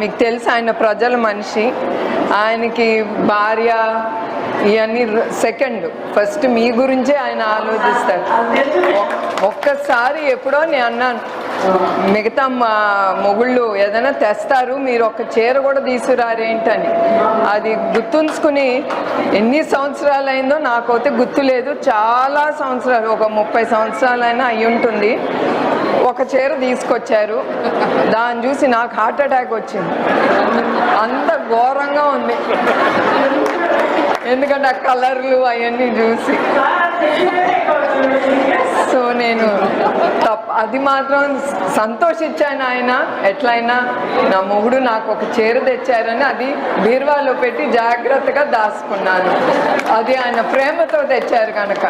మీకు తెలుసు ఆయన ప్రజల మనిషి. ఆయనకి భార్య ఇవన్నీ సెకండ్ ఫస్ట్ మీ గురించే ఆయన ఆలోచిస్తారు ఒక్కసారి ఎప్పుడో నేను అన్నాను మిగతా మా మొగుళ్ళు ఏదైనా తెస్తారు మీరు ఒక చీర కూడా తీసుకురారేంటని. అది గుర్తుంచుకుని ఎన్ని సంవత్సరాలు అయిందో నాకైతే గుర్తులేదు. చాలా సంవత్సరాలు ఒక ముప్పై సంవత్సరాలైనా అయి ఉంటుంది ఒక చీర తీసుకొచ్చారు. దాన్ని చూసి నాకు హార్ట్ అటాక్ వచ్చింది. అంత ఘోరంగా ఉంది. ఎందుకంటే ఆ కలర్లు అవన్నీ చూసి. సో నేను తప్ప అది మాత్రం సంతోషించాను ఆయన. ఎట్లయినా నా మొగుడు నాకు ఒక చీర తెచ్చారని అది బీర్వాలో పెట్టి జాగ్రత్తగా దాచుకున్నాను. అది ఆయన ప్రేమతో తెచ్చారు కనుక.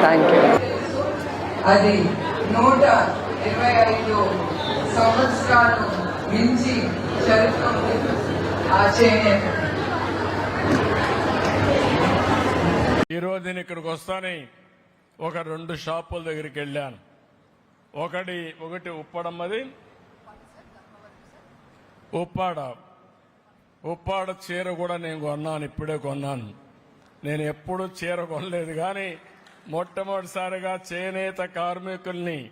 థ్యాంక్ యూ అది నూట ఇరవై ఐదు సంవత్సరాలు మించి చరిత్ర ఆ చేనేత ఈరోజు నేను ఇక్కడికి వస్తాని ఒక రెండు షాపుల దగ్గరికి వెళ్ళాను. ఒకటి ఒకటి ఉప్పడమ్మది ఉప్పాడ ఉప్పాడ చీర కూడా నేను కొన్నాను ఇప్పుడే కొన్నాను. నేను ఎప్పుడూ చీర కొనలేదు కానీ మొట్టమొదటిసారిగా చేనేత కార్మికుల్ని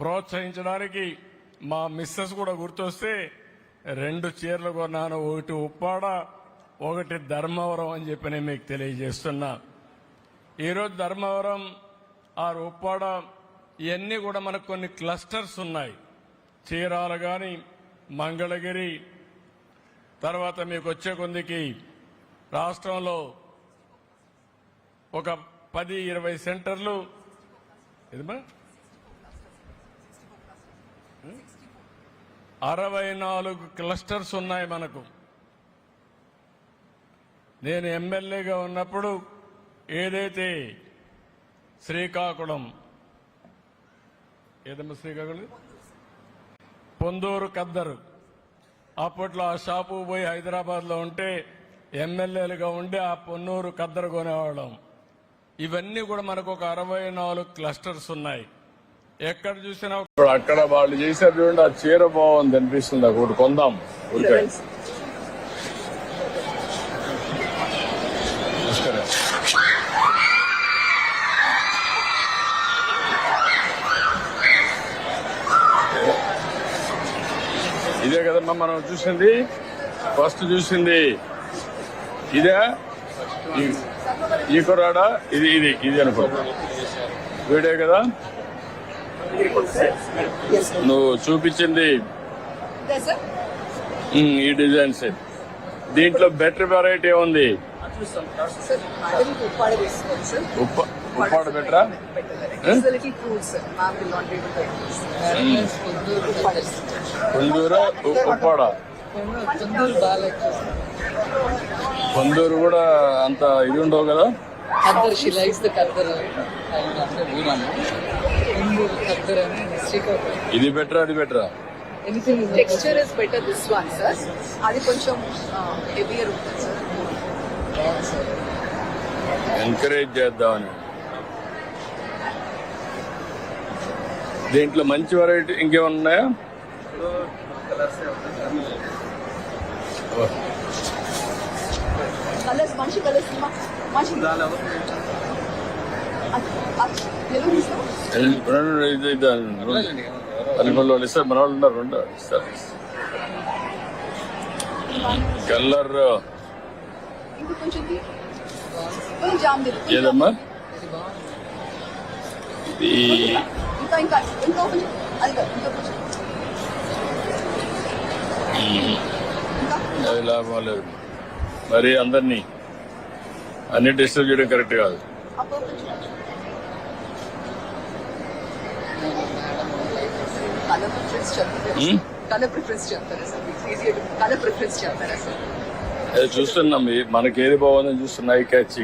ప్రోత్సహించడానికి మా మిస్సెస్ కూడా గుర్తొస్తే రెండు చీరలు కొన్నాను ఒకటి ఉప్పాడ ఒకటి ధర్మవరం అని చెప్పి నేను మీకు తెలియజేస్తున్నా. ఈరోజు ధర్మవరం ఆ ఉప్పాడ ఇవన్నీ కూడా మనకు కొన్ని క్లస్టర్స్ ఉన్నాయి. చీరాలు కానీ మంగళగిరి తర్వాత మీకు వచ్చే కొందికి రాష్ట్రంలో ఒక పది ఇరవై సెంటర్లు. ఏదమ్మా? అరవై నాలుగు క్లస్టర్స్ ఉన్నాయి మనకు. నేను ఎమ్మెల్యేగా ఉన్నప్పుడు ఏదైతే శ్రీకాకుళం ఏదమ్మా శ్రీకాకుళం? పొందూరు కద్దరు అప్పట్లో ఆ షాపు పోయి హైదరాబాద్లో ఉంటే ఎమ్మెల్యేలుగా ఉండి ఆ పొన్నూరు కద్దరు కొనేవాళ్ళం. ఇవన్నీ కూడా మనకు ఒక అరవై నాలుగు క్లస్టర్స్ ఉన్నాయి. ఎక్కడ చూసినా ఇప్పుడు అక్కడ వాళ్ళు చేశారు చూడండి ఆ చీర బాగుంది అనిపిస్తుంది ఒకటి కొందాం. ఇదే కదమ్మా మనం చూసింది? ఫస్ట్ చూసింది. ఇదే? ఈ- కుర్రాడా? ఇది ఇది ఇది అనుకో. వీడే కదా? నువ్వు చూపించింది. ఈ డిజైన్స్. దీంట్లో బెటర్ వెరైటీ ఉంది? ఉప్పాడ బెటరా. కొందూరు ఉప్పాడ. కొందరు కూడా అంత ఇది ఉండవు కదా? అందరు ఇది బెటర్ అది better? Texture is better this one sir దీంట్లో మంచి వెరైటీ ఇంకేమున్నాయా కలర్స్ మంచి కలర్స్ పల్లెపల్లి వాళ్ళు ఇస్తారు మన వాళ్ళు ఉన్నారు రెండు ఇస్తారు. కలర్. ఏదమ్మా? అది లాభం లేదు. మరి అందరినీ అన్ని డిస్టర్బ్ చేయడం కరెక్ట్ కాదు. Hmm? చూస్తున్నాం మనకి ఏది బాగుందని చూస్తున్నా ఈ క్యాచ్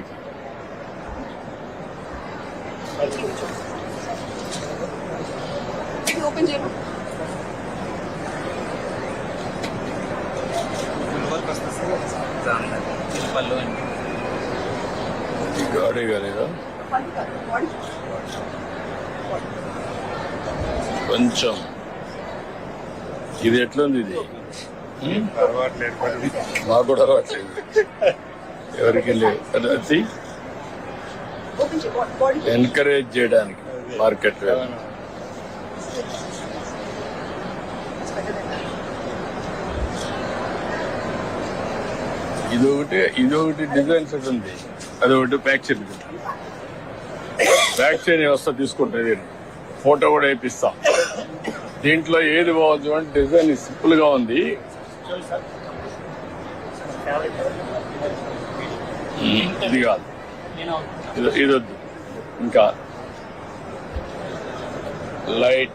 ఇది ఓపెన్ చేయను పళ్ళు అండి గాడి కాలేదా? బాడీ కొంచెం. ఇది ఎట్లుంది ఇది? మాకు కూడా అలవాట్లేదు. ఎవరికి body? ఎంకరేజ్ చేయడానికి మార్కెట్ ఇది ఒకటి ఇది ఒకటి డిజైన్ సెట్ ఉంది. అది ఒకటి ప్యాక్ చేయండి ప్యాక్ చేయని వ్యవస్థ నేను ఫోటో కూడా వేపిస్తా. దీంట్లో ఏది బాగుంది అంటే డిజైన్ సింపుల్గా ఉంది. ఇది కాదు. ఇది- ఇది వద్దు. ఇంకా లైట్.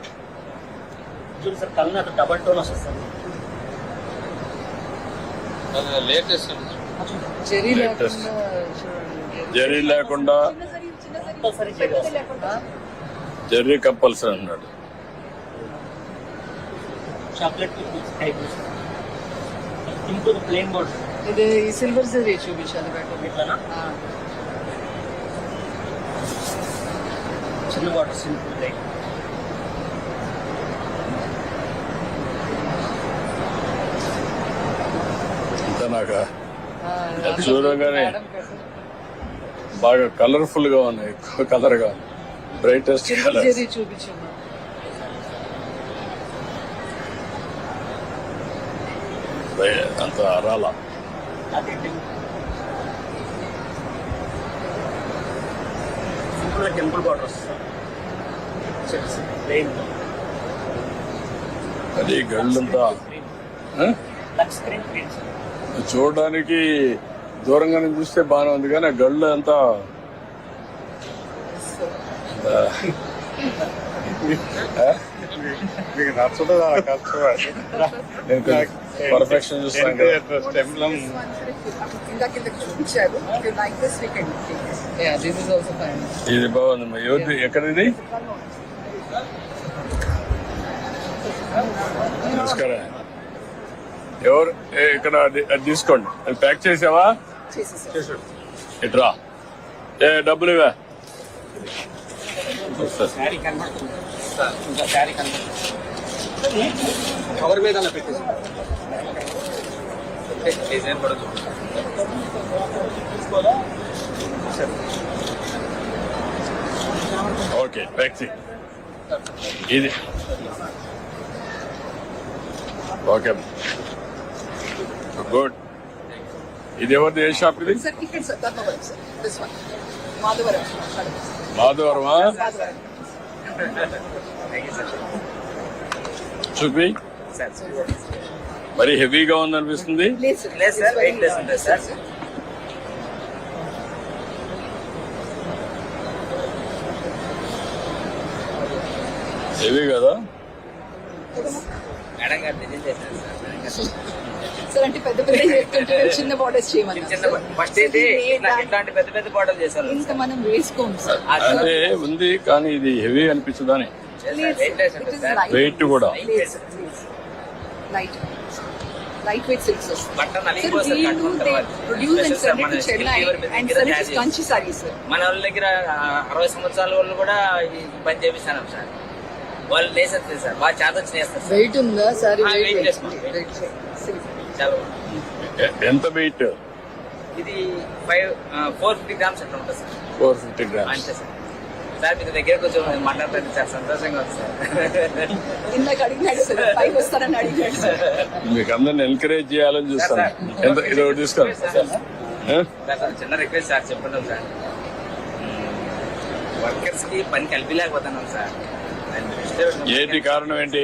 డబల్ టోన్ వస్తుంది లేటెస్ట్. లేకుండా చూడండి. జరీ లేకుండా చిన్న సరి చిన్న సరి కంపల్సరీ అన్నాడు ఇది సిల్వర్ జరీ చూపించాలి బెటర్ చిన్న బాటిల్ సింపుల్ టైప్ నాకు? చూడగానే బాగా కలర్ఫుల్గా ఉన్నాయి. ఎక్కువ కలర్గా బ్రైటెస్ట్ కలర్ అంత అరాల టెంపుల్ అది గళ్ళంతా చూడడానికి దూరంగానే చూస్తే బాగానే ఉంది కానీ ఆ గళ్ళు అంతా? మీకు నచ్చదు పర్ఫెక్షన్ చూస్తాను ఇది బాగుంది ఎవరిది? ఎక్కడిది? నమస్కారం. ఎవరు? ఏ, ఇక్కడ అది- తీసుకోండి. అది ప్యాక్ చేసావా? ఇట్రా. ఏ డబ్బులు ఇవా కవర్ మీద అలా పెట్టేసి. డిజైన్ కూడా ఓకే ప్యాక్ చేయి. ఇది. ఓకే. గుడ్ ఇది ఎవరిది? ఏ షాప్ ఇది. మాధవరమా మాధవరం చూపి. మరి హెవీగా ఉందనిపిస్తుంది. హెవీ కదా? మేడం గారు డిజైన్ చేశారు సార్ అంటే పెద్ద పెద్ద చెప్తుంటే చిన్న బార్డర్స్ చేయమన్నారు. చిన్న ఫస్ట్ అయితే ఇట్లా ఇట్లాంటి పెద్ద పెద్ద బాటలు చేశారు. ఇంత మనం వేసుకోము సార్. అంటే ఉంది కానీ ఇది హెవీ అనిపించదని వెయిట్ కూడా. Light light weight silks Chennai and Kanchi sari sir మన వాళ్ళ దగ్గర అరవై సంవత్సరాల వాళ్ళు కూడా ఈ పని చేపిస్తాను సార్. వాళ్ళు లేసేస్తారు సార్. బాగా చేత వచ్చి చేస్తారు సార్. వెయిట్ ఉందా? సారీ వెయిట్ చేసుకోండి. ఎంత వెయిట్ ఇది ఫైవ్ ఫోర్ ఫిఫ్టీ గ్రామ్స్ అట్లా ఉంటుంది సార్. ఫోర్ ఫిఫ్టీ గ్రామ్స్ అంతే సార్. సార్ మీ దగ్గర కొంచెం మాట్లాడుతుంది సార్ సంతోషంగా ఉంది సార్. ఇందాక అడిగినాడు సార్ పైకి వస్తారని అడిగినాడు సార్. మీకు అందరిని ఎంకరేజ్ చేయాలని చూస్తాను. ఎంత ఇది ఒకటి తీసుకోండి చిన్న రిక్వెస్ట్ సార్ చెప్పండి సార్. వర్కర్స్కి పని కలిపిలేకపోతున్నాం సార్. ఏంటి కారణం ఏంటి?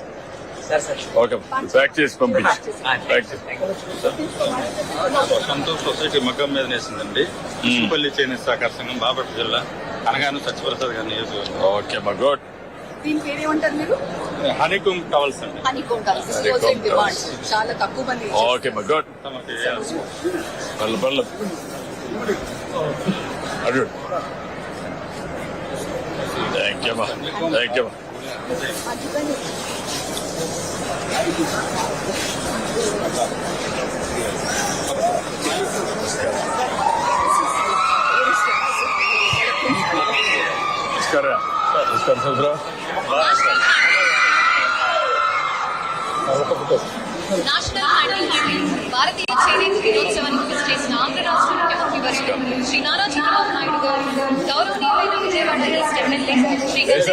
ఓకే ప్యాక్ చేసి పంపించి ప్యాక్ సంతోష్ సొసైటీ మగ్గం మీద నేసిందండి. కృష్ణపల్లి చేనేత సహకార సంఘం బాపట్ల జిల్లా. అనగాను సత్యప్రసాద్ గారి నియోజకవర్గం. ఓకే మా గుడ్ దీని మీరు? టవల్స్ అండి. Honeycomb towels also in demand. చాలా తక్కువ మంది ఓకే మా గుడ్ పర్లు పర్లు. అడు థ్యాంక్ యూ మా థ్యాంక్ యూ మా అందుకని నమస్కారం నమస్కారం సోదరా నేషనల్ హ్యాండిల్ భారతీయ చేనేత దినోత్సవానికి విజిట్ చేసిన ఆంధ్ర రాష్ట్ర ముఖ్యమంత్రి వర్యులు శ్రీ నారా చంద్రబాబు నాయుడు గారు గౌరవనీయులైన Vijayawada east MLA Shri sir